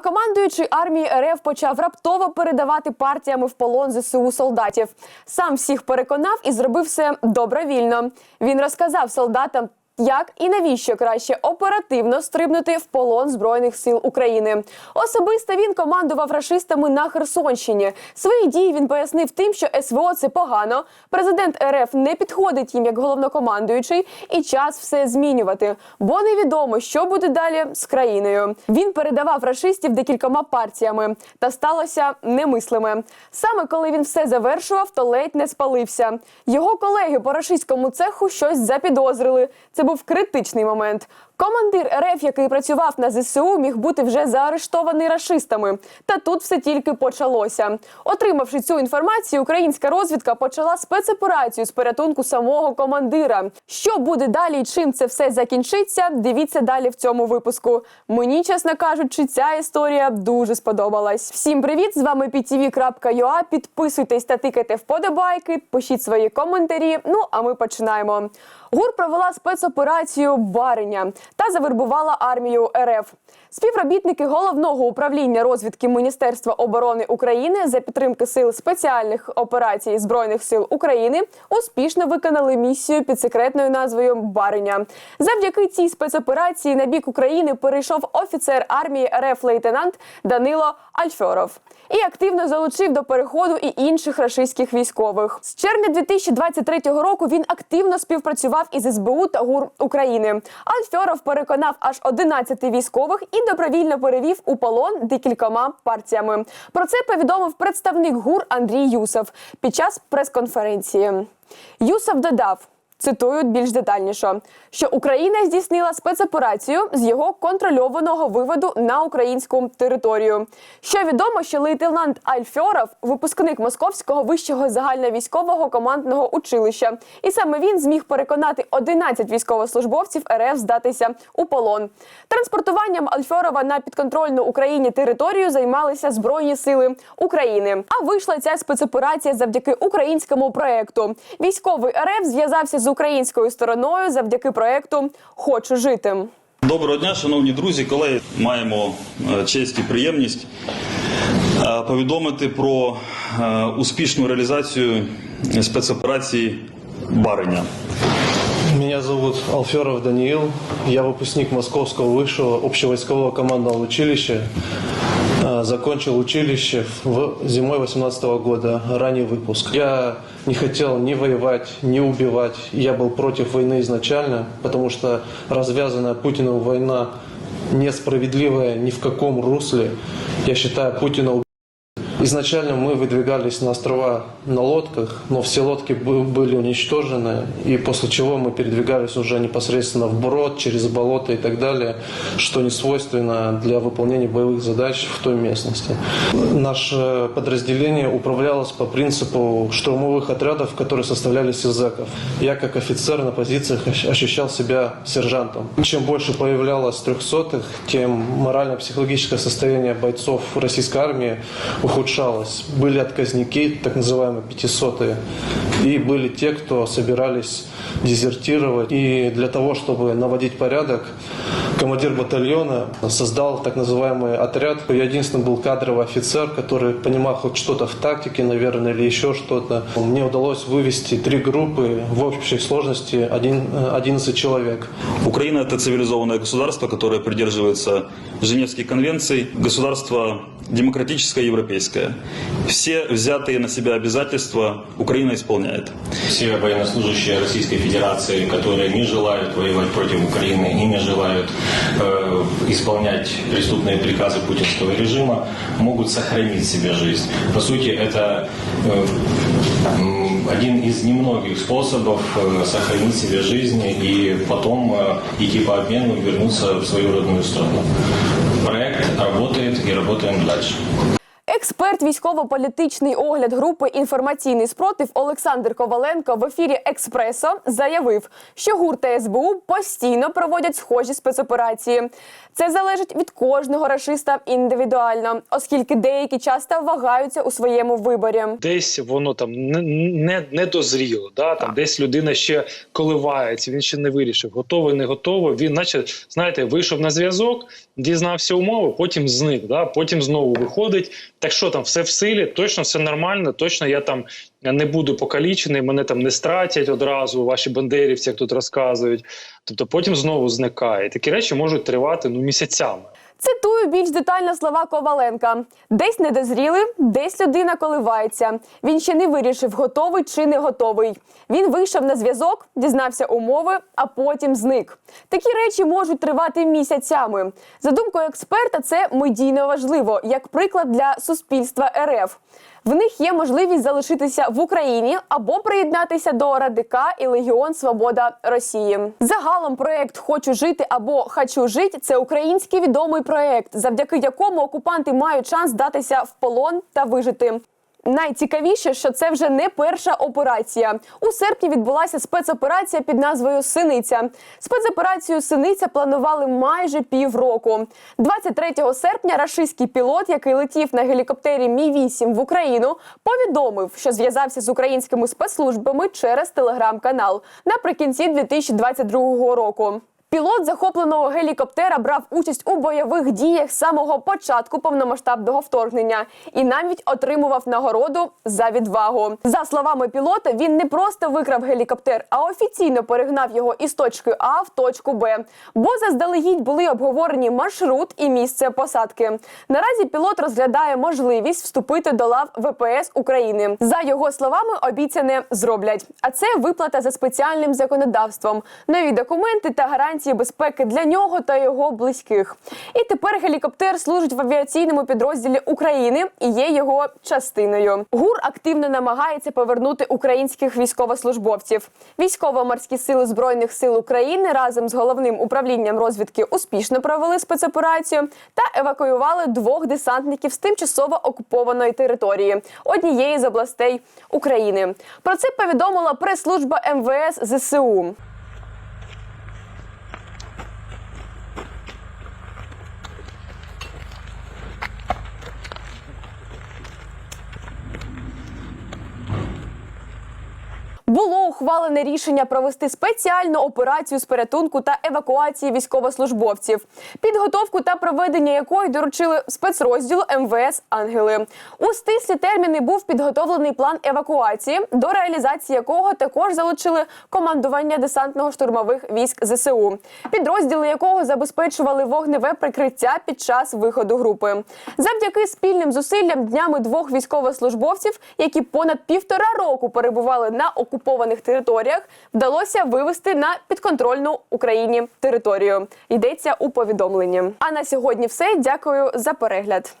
Головнокомандуючий армії РФ почав раптово передавати партіями в полон ЗСУ солдатів. Сам всіх переконав і зробив все добровільно. Він розказав солдатам. Як і навіщо краще оперативно стрибнути в полон збройних сил України? Особисто він командував рашистами на Херсонщині. Свої дії він пояснив тим, що СВО це погано. Президент РФ не підходить їм як головнокомандуючий, і час все змінювати, бо невідомо, що буде далі з країною. Він передавав рашистів декількома партіями, та сталося немислиме. Саме коли він все завершував, то ледь не спалився. Його колеги по рашистському цеху щось запідозрили. Це був критичний момент. Командир РФ, який працював на ЗСУ, міг бути вже заарештований рашистами. Та тут все тільки почалося. Отримавши цю інформацію, українська розвідка почала спецоперацію з порятунку самого командира. Що буде далі і чим це все закінчиться? Дивіться далі в цьому випуску. Мені, чесно кажучи, ця історія дуже сподобалась. Всім привіт! З вами ptv.ua. Підписуйтесь та тикайте вподобайки, пишіть свої коментарі. Ну а ми починаємо. ГУР провела спецоперацію Бареня та завербувала армію РФ. Співробітники головного управління розвідки Міністерства оборони України за підтримки сил спеціальних операцій збройних сил України успішно виконали місію під секретною назвою Бареня. Завдяки цій спецоперації на бік України перейшов офіцер армії РФ лейтенант Данило Альфьоров і активно залучив до переходу і інших рашистських військових. З червня 2023 року він активно співпрацював із СБУ та ГУР України. Альфьоров переконав аж 11 військових і добровільно перевів у полон декількома партіями. Про це повідомив представник ГУР Андрій Юсов під час прес-конференції. Юсов додав. Цитують більш детальніше, що Україна здійснила спецоперацію з його контрольованого виводу на українську територію. Що відомо, що лейтенант Альфьоров – випускник Московського вищого загальновійськового командного училища, і саме він зміг переконати 11 військовослужбовців РФ здатися у полон. Транспортуванням Альфьорова на підконтрольну Україні територію займалися збройні сили України. А вийшла ця спецоперація завдяки українському проекту. Військовий РФ зв'язався з українською стороною завдяки проекту Хочу жити. Доброго дня, шановні друзі, колеги. Маємо е, честь і приємність е, повідомити про е, успішну реалізацію спецоперації Бареня. Меня зовут Алферов Даниил. Я выпускник Московского высшего общевойскового командного училища. Э, Закончил училище в зимой 18 года, ранний выпуск. Я не хотел ни воевать, ни убивать. Я был против войны изначально, потому что развязанная Путиным война несправедливая ни в каком русле. Я считаю Путина Изначально мы выдвигались на острова на лодках, но все лодки бы- были уничтожены, и после чего мы передвигались уже непосредственно в брод, через болото и так далее, что не свойственно для выполнения боевых задач в той местности. Наше подразделение управлялось по принципу штурмовых отрядов, которые составлялись из зэков. Я как офицер на позициях ощ- ощущал себя сержантом. Чем больше появлялось трехсотых, тем морально-психологическое состояние бойцов российской армии ухудшалось. Были отказники, так называемые пятисотые, и были те, кто собирались дезертировать. И для того, чтобы наводить порядок, командир батальона создал так называемый отряд. Я единственный был кадровый офицер, который понимал хоть что-то в тактике, наверное, или еще что-то. Мне удалось вывести три группы в общей сложности один- э, 11 человек. Украина – это цивилизованное государство, которое придерживается Женевских конвенций, государство демократическое, европейское. Все взятые на себя обязательства Украина исполняет. все военнослужащие Российской Федерации, которые не желают воевать против Украины и не желают э, исполнять преступные приказы путинского режима, могут сохранить себе жизнь. По сути, это э, один из немногих способов э, сохранить себе жизнь и потом э, идти по обмену и вернуться в свою родную страну. Работает и работаем дальше. Експерт військово-політичний огляд групи інформаційний спротив Олександр Коваленко в ефірі Експресо заявив, що ГУР та СБУ постійно проводять схожі спецоперації. Це залежить від кожного рашиста індивідуально, оскільки деякі часто вагаються у своєму виборі. десь воно там не, не, не дозріло. Да? Там десь людина ще коливається, він ще не вирішив, готовий, не готовий. Він, наче, знаєте, вийшов на зв'язок, дізнався умови, потім зник. Да? Потім знову виходить. Так що там, все в силі, точно все нормально, точно я там не буду покалічений, мене там не стратять одразу, ваші бандерівці, як тут розказують. Тобто потім знову зникає. Такі речі можуть тривати ну місяцями. Цитую більш детально слова Коваленка: десь недозріли, десь людина коливається. Він ще не вирішив, готовий чи не готовий. Він вийшов на зв'язок, дізнався умови, а потім зник. Такі речі можуть тривати місяцями. За думкою експерта, це медійно важливо, як приклад для суспільства РФ. В них є можливість залишитися в Україні або приєднатися до Радика і Легіон Свобода Росії. Загалом проект Хочу жити або Хочу жити це український відомий проект, завдяки якому окупанти мають шанс здатися в полон та вижити. Найцікавіше, що це вже не перша операція. У серпні відбулася спецоперація під назвою Синиця. Спецоперацію Синиця планували майже півроку. 23 серпня рашистський пілот, який летів на гелікоптері Мі 8 в Україну, повідомив, що зв'язався з українськими спецслужбами через телеграм-канал наприкінці 2022 року. Пілот захопленого гелікоптера брав участь у бойових діях з самого початку повномасштабного вторгнення і навіть отримував нагороду за відвагу. За словами пілота, він не просто викрав гелікоптер, а офіційно перегнав його із точки А в точку Б. Бо заздалегідь були обговорені маршрут і місце посадки. Наразі пілот розглядає можливість вступити до лав ВПС України. За його словами, обіцяне зроблять. А це виплата за спеціальним законодавством, нові документи та гарантії безпеки для нього та його близьких. І тепер гелікоптер служить в авіаційному підрозділі України і є його частиною. ГУР активно намагається повернути українських військовослужбовців. Військово-морські сили збройних сил України разом з головним управлінням розвідки успішно провели спецоперацію та евакуювали двох десантників з тимчасово окупованої території однієї з областей України. Про це повідомила прес-служба МВС ЗСУ. Було ухвалене рішення провести спеціальну операцію з порятунку та евакуації військовослужбовців, підготовку та проведення якої доручили спецрозділу МВС Ангели. У стислі терміни був підготовлений план евакуації, до реалізації якого також залучили командування десантно-штурмових військ ЗСУ, підрозділи якого забезпечували вогневе прикриття під час виходу групи. Завдяки спільним зусиллям днями двох військовослужбовців, які понад півтора року перебували на окупованих територіях, вдалося вивести на підконтрольну Україні територію. Йдеться у повідомленні. А на сьогодні все. Дякую за перегляд.